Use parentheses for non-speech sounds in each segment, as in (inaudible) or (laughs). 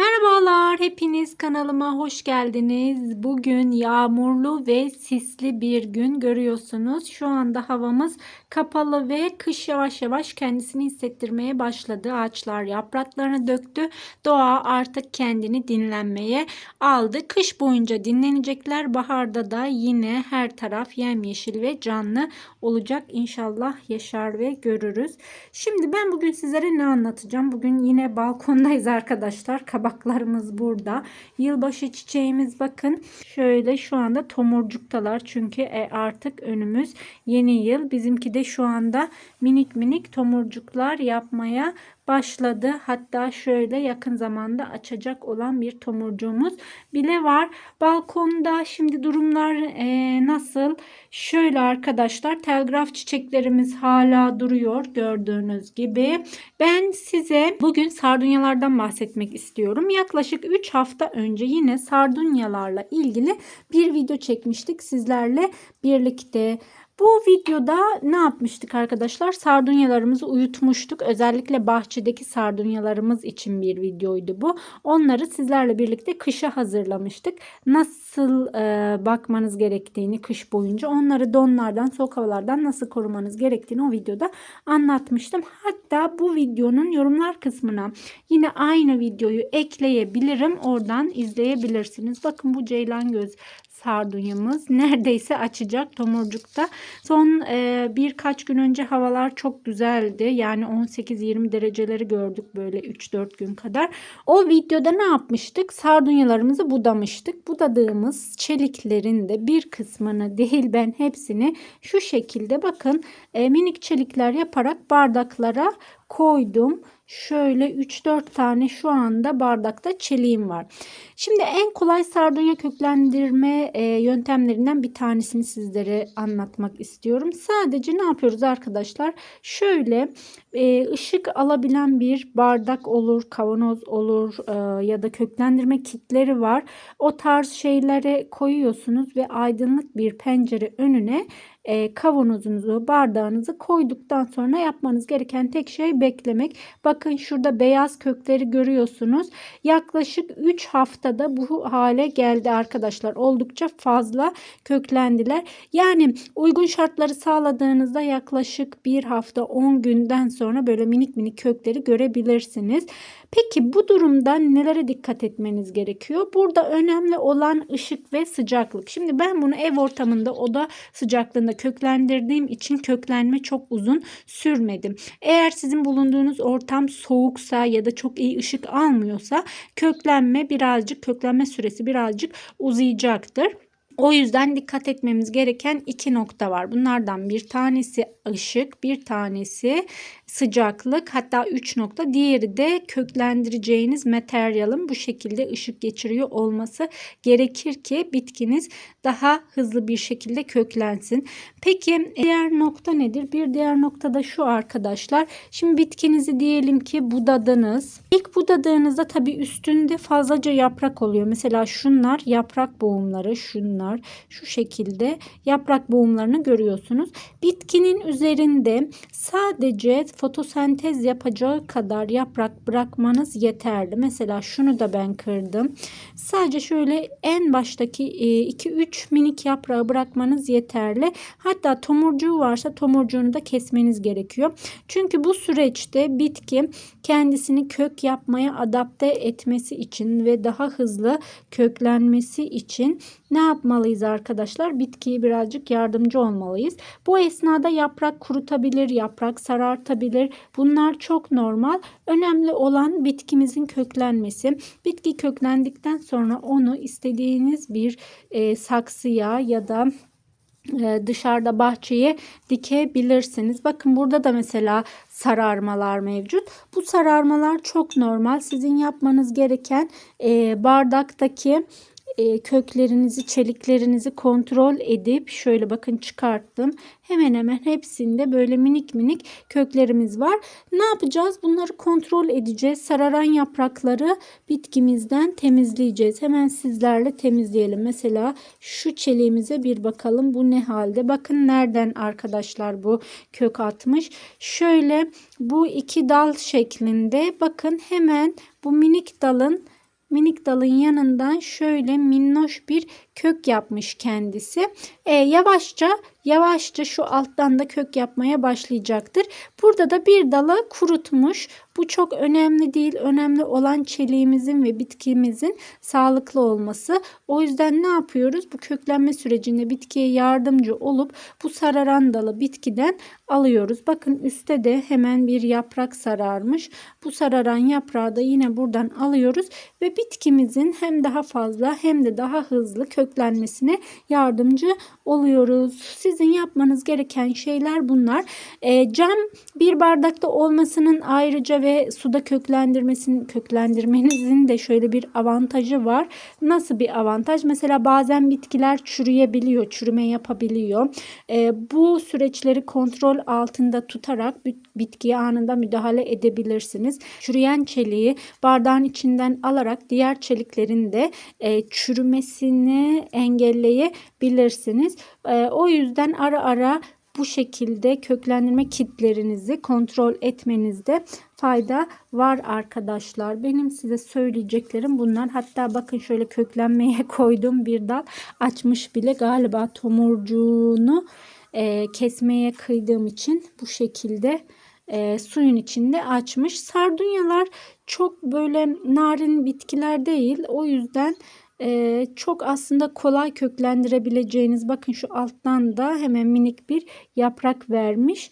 Merhabalar, hepiniz kanalıma hoş geldiniz. Bugün yağmurlu ve sisli bir gün görüyorsunuz. Şu anda havamız kapalı ve kış yavaş yavaş kendisini hissettirmeye başladı. Ağaçlar yapraklarını döktü. Doğa artık kendini dinlenmeye aldı. Kış boyunca dinlenecekler. Baharda da yine her taraf yemyeşil ve canlı olacak. İnşallah yaşar ve görürüz. Şimdi ben bugün sizlere ne anlatacağım? Bugün yine balkondayız arkadaşlar. Kabaklarımız burada. Yılbaşı çiçeğimiz bakın. Şöyle şu anda tomurcuktalar. Çünkü e, artık önümüz yeni yıl. Bizimki de şu anda minik minik tomurcuklar yapmaya başladı. Hatta şöyle yakın zamanda açacak olan bir tomurcuğumuz bile var. Balkonda şimdi durumlar e, nasıl? Şöyle arkadaşlar telgraf çiçeklerimiz hala duruyor gördüğünüz gibi. Ben size bugün sardunyalardan bahsetmek istiyorum. Yaklaşık 3 hafta önce yine sardunyalarla ilgili bir video çekmiştik sizlerle birlikte. Bu videoda ne yapmıştık arkadaşlar? Sardunyalarımızı uyutmuştuk. Özellikle bahçedeki sardunyalarımız için bir videoydu bu. Onları sizlerle birlikte kışa hazırlamıştık. Nasıl e, bakmanız gerektiğini kış boyunca onları donlardan, soğuk havalardan nasıl korumanız gerektiğini o videoda anlatmıştım. Hatta bu videonun yorumlar kısmına yine aynı videoyu ekleyebilirim. Oradan izleyebilirsiniz. Bakın bu ceylan göz sardunyamız neredeyse açacak tomurcukta. Son e, birkaç gün önce havalar çok güzeldi. Yani 18-20 dereceleri gördük böyle 3-4 gün kadar. O videoda ne yapmıştık? Sardunyalarımızı budamıştık. Budadığımız çeliklerin de bir kısmını değil ben hepsini şu şekilde bakın e, minik çelikler yaparak bardaklara koydum. Şöyle 3-4 tane şu anda bardakta çeliğim var. Şimdi en kolay sardunya köklendirme e, yöntemlerinden bir tanesini sizlere anlatmak istiyorum. Sadece ne yapıyoruz arkadaşlar? Şöyle e, ışık alabilen bir bardak olur, kavanoz olur e, ya da köklendirme kitleri var. O tarz şeylere koyuyorsunuz ve aydınlık bir pencere önüne e, kavanozunuzu, bardağınızı koyduktan sonra yapmanız gereken tek şey beklemek. Bakın şurada beyaz kökleri görüyorsunuz. Yaklaşık 3 haftada bu hale geldi arkadaşlar. Oldukça fazla köklendiler. Yani uygun şartları sağladığınızda yaklaşık bir hafta 10 günden sonra böyle minik minik kökleri görebilirsiniz. Peki bu durumda nelere dikkat etmeniz gerekiyor? Burada önemli olan ışık ve sıcaklık. Şimdi ben bunu ev ortamında oda sıcaklığında köklendirdiğim için köklenme çok uzun sürmedi. Eğer sizin bulunduğunuz ortam soğuksa ya da çok iyi ışık almıyorsa köklenme birazcık köklenme süresi birazcık uzayacaktır. O yüzden dikkat etmemiz gereken iki nokta var. Bunlardan bir tanesi ışık, bir tanesi sıcaklık hatta 3 nokta diğeri de köklendireceğiniz materyalin bu şekilde ışık geçiriyor olması gerekir ki bitkiniz daha hızlı bir şekilde köklensin. Peki diğer nokta nedir? Bir diğer nokta da şu arkadaşlar. Şimdi bitkinizi diyelim ki budadınız. İlk budadığınızda tabii üstünde fazlaca yaprak oluyor. Mesela şunlar yaprak boğumları, şunlar şu şekilde yaprak boğumlarını görüyorsunuz. Bitkinin üzerinde sadece fotosentez yapacağı kadar yaprak bırakmanız yeterli. Mesela şunu da ben kırdım. Sadece şöyle en baştaki 2-3 e, minik yaprağı bırakmanız yeterli. Hatta tomurcuğu varsa tomurcuğunu da kesmeniz gerekiyor. Çünkü bu süreçte bitki kendisini kök yapmaya adapte etmesi için ve daha hızlı köklenmesi için ne yapmalıyız arkadaşlar? Bitkiye birazcık yardımcı olmalıyız. Bu esnada yaprak kurutabilir, yaprak sarartabilir. Bunlar çok normal. Önemli olan bitkimizin köklenmesi. Bitki köklendikten sonra onu istediğiniz bir e, saksıya ya da e, dışarıda bahçeye dikebilirsiniz. Bakın burada da mesela sararmalar mevcut. Bu sararmalar çok normal. Sizin yapmanız gereken e, bardaktaki e, köklerinizi, çeliklerinizi kontrol edip şöyle bakın çıkarttım. Hemen hemen hepsinde böyle minik minik köklerimiz var. Ne yapacağız? Bunları kontrol edeceğiz. Sararan yaprakları bitkimizden temizleyeceğiz. Hemen sizlerle temizleyelim. Mesela şu çeliğimize bir bakalım. Bu ne halde? Bakın nereden arkadaşlar bu kök atmış. Şöyle bu iki dal şeklinde bakın hemen bu minik dalın minik dalın yanından şöyle minnoş bir kök yapmış kendisi. E, yavaşça yavaşça şu alttan da kök yapmaya başlayacaktır. Burada da bir dalı kurutmuş. Bu çok önemli değil. Önemli olan çeliğimizin ve bitkimizin sağlıklı olması. O yüzden ne yapıyoruz? Bu köklenme sürecinde bitkiye yardımcı olup bu sararan dalı bitkiden alıyoruz. Bakın üstte de hemen bir yaprak sararmış. Bu sararan yaprağı da yine buradan alıyoruz ve bitkimizin hem daha fazla hem de daha hızlı köklenmesine yardımcı oluyoruz. Sizin yapmanız gereken şeyler bunlar. E, cam bir bardakta olmasının ayrıca ve suda köklendirmesinin köklendirmenizin de şöyle bir avantajı var. Nasıl bir avantaj? Mesela bazen bitkiler çürüyebiliyor, çürüme yapabiliyor. E, bu süreçleri kontrol altında tutarak bitkiye anında müdahale edebilirsiniz. Çürüyen çeliği bardağın içinden alarak diğer çeliklerin de e, çürümesini engelleyebilirsiniz. E, o yüzden ara ara bu şekilde köklendirme kitlerinizi kontrol etmenizde fayda var arkadaşlar. Benim size söyleyeceklerim bunlar. Hatta bakın şöyle köklenmeye (laughs) koyduğum bir dal açmış bile galiba tomurcuğunu e, kesmeye kıydığım için bu şekilde e, suyun içinde açmış. Sardunyalar çok böyle narin bitkiler değil. O yüzden e, çok aslında kolay köklendirebileceğiniz bakın şu alttan da hemen minik bir yaprak vermiş.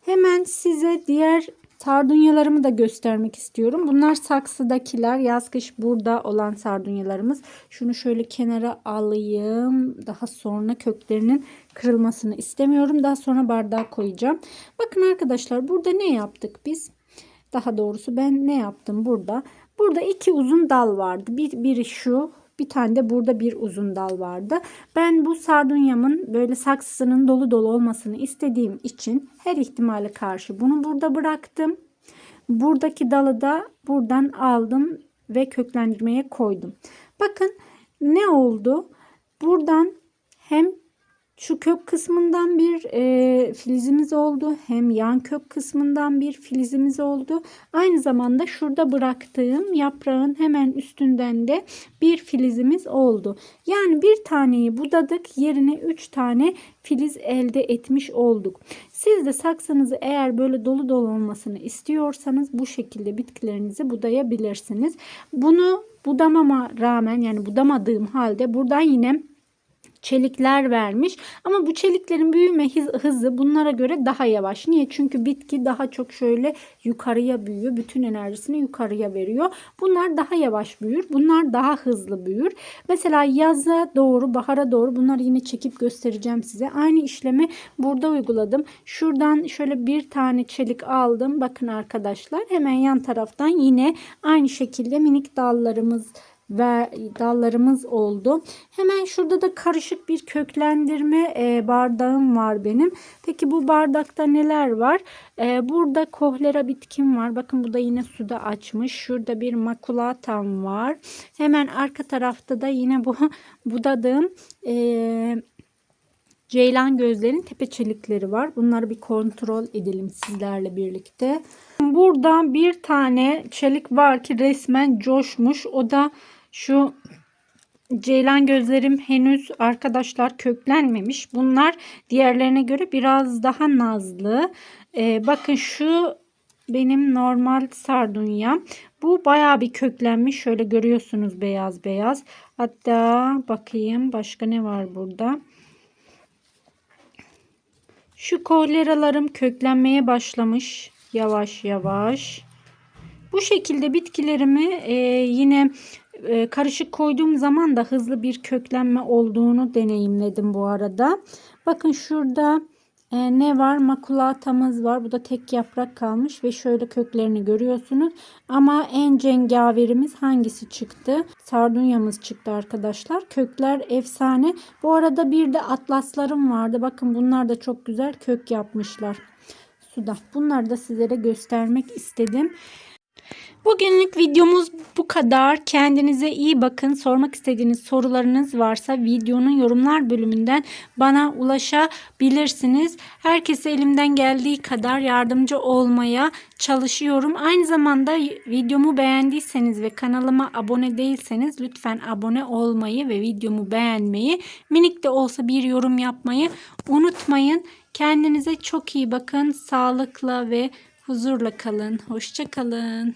Hemen size diğer Sardunyalarımı da göstermek istiyorum. Bunlar saksıdakiler. Yaz kış burada olan sardunyalarımız. Şunu şöyle kenara alayım. Daha sonra köklerinin kırılmasını istemiyorum. Daha sonra bardağa koyacağım. Bakın arkadaşlar burada ne yaptık biz? Daha doğrusu ben ne yaptım burada? Burada iki uzun dal vardı. Bir, biri şu bir tane de burada bir uzun dal vardı. Ben bu sardunyamın böyle saksısının dolu dolu olmasını istediğim için her ihtimale karşı bunu burada bıraktım. Buradaki dalı da buradan aldım ve köklendirmeye koydum. Bakın ne oldu? Buradan hem şu kök kısmından bir e, filizimiz oldu. Hem yan kök kısmından bir filizimiz oldu. Aynı zamanda şurada bıraktığım yaprağın hemen üstünden de bir filizimiz oldu. Yani bir taneyi budadık yerine 3 tane filiz elde etmiş olduk. Siz de saksınızı eğer böyle dolu dolu olmasını istiyorsanız bu şekilde bitkilerinizi budayabilirsiniz. Bunu budamama rağmen yani budamadığım halde buradan yine çelikler vermiş. Ama bu çeliklerin büyüme hızı bunlara göre daha yavaş. Niye? Çünkü bitki daha çok şöyle yukarıya büyüyor. Bütün enerjisini yukarıya veriyor. Bunlar daha yavaş büyür. Bunlar daha hızlı büyür. Mesela yaza doğru, bahara doğru bunları yine çekip göstereceğim size. Aynı işlemi burada uyguladım. Şuradan şöyle bir tane çelik aldım. Bakın arkadaşlar hemen yan taraftan yine aynı şekilde minik dallarımız ve dallarımız oldu. Hemen şurada da karışık bir köklendirme e, bardağım var benim. Peki bu bardakta neler var? E, burada kohlera bitkim var. Bakın bu da yine suda açmış. Şurada bir makulatam var. Hemen arka tarafta da yine bu (laughs) budadığım e, ceylan gözlerin tepe çelikleri var. Bunları bir kontrol edelim sizlerle birlikte. Burada bir tane çelik var ki resmen coşmuş. O da şu ceylan gözlerim henüz arkadaşlar köklenmemiş. Bunlar diğerlerine göre biraz daha nazlı. Ee, bakın şu benim normal sardunya. Bu baya bir köklenmiş. Şöyle görüyorsunuz beyaz beyaz. Hatta bakayım başka ne var burada. Şu koleralarım köklenmeye başlamış. Yavaş yavaş. Bu şekilde bitkilerimi e, yine karışık koyduğum zaman da hızlı bir köklenme olduğunu deneyimledim bu arada. Bakın şurada e, ne var? Makulatamız var. Bu da tek yaprak kalmış ve şöyle köklerini görüyorsunuz. Ama en cengaverimiz hangisi çıktı? Sardunyamız çıktı arkadaşlar. Kökler efsane. Bu arada bir de atlaslarım vardı. Bakın bunlar da çok güzel kök yapmışlar. Suda. Bunları da sizlere göstermek istedim. Bugünlük videomuz bu kadar. Kendinize iyi bakın. Sormak istediğiniz sorularınız varsa videonun yorumlar bölümünden bana ulaşabilirsiniz. Herkese elimden geldiği kadar yardımcı olmaya çalışıyorum. Aynı zamanda videomu beğendiyseniz ve kanalıma abone değilseniz lütfen abone olmayı ve videomu beğenmeyi, minik de olsa bir yorum yapmayı unutmayın. Kendinize çok iyi bakın. Sağlıkla ve huzurla kalın. Hoşça kalın.